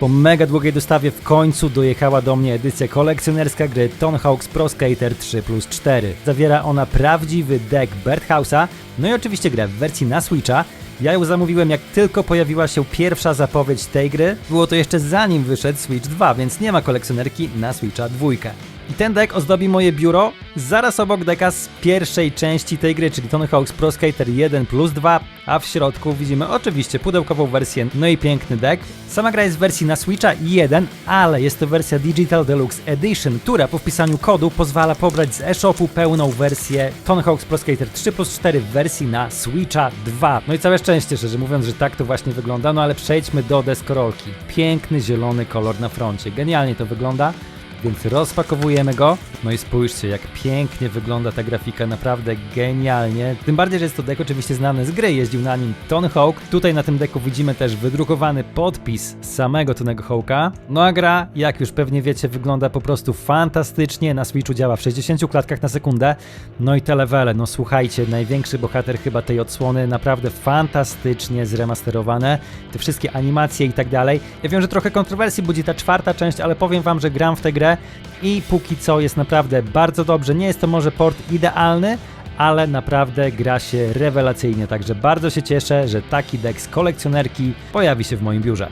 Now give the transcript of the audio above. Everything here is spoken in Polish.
Po mega długiej dostawie w końcu dojechała do mnie edycja kolekcjonerska gry Tony Hawk's Pro Skater 3 plus 4. Zawiera ona prawdziwy deck Birdhouse'a, no i oczywiście grę w wersji na Switcha. Ja ją zamówiłem jak tylko pojawiła się pierwsza zapowiedź tej gry. Było to jeszcze zanim wyszedł Switch 2, więc nie ma kolekcjonerki na Switcha 2. I ten deck ozdobi moje biuro zaraz obok deka z pierwszej części tej gry, czyli Tony Hawk's Pro Skater 1 plus 2, a w środku widzimy oczywiście pudełkową wersję, no i piękny deck. Sama gra jest w wersji na Switcha 1, ale jest to wersja Digital Deluxe Edition, która po wpisaniu kodu pozwala pobrać z eShopu pełną wersję Tony Hawk's Pro Skater 3 plus 4 w wersji na Switcha 2. No i całe szczęście, szczerze mówiąc, że tak to właśnie wygląda, no ale przejdźmy do deskorolki. Piękny zielony kolor na froncie, genialnie to wygląda. Więc rozpakowujemy go. No i spójrzcie, jak pięknie wygląda ta grafika, naprawdę genialnie. Tym bardziej, że jest to dek oczywiście znany z gry, jeździł na nim Tony Hawk. Tutaj na tym deku widzimy też wydrukowany podpis samego Tonego Hawka. No a gra, jak już pewnie wiecie, wygląda po prostu fantastycznie. Na Switchu działa w 60 klatkach na sekundę. No i te levele, no słuchajcie, największy bohater chyba tej odsłony, naprawdę fantastycznie zremasterowane. Te wszystkie animacje i tak dalej. Ja wiem, że trochę kontrowersji budzi ta czwarta część, ale powiem wam, że gram w tę grę i póki co jest naprawdę bardzo dobrze. Nie jest to może port idealny, ale naprawdę gra się rewelacyjnie, także bardzo się cieszę, że taki deck z kolekcjonerki pojawi się w moim biurze.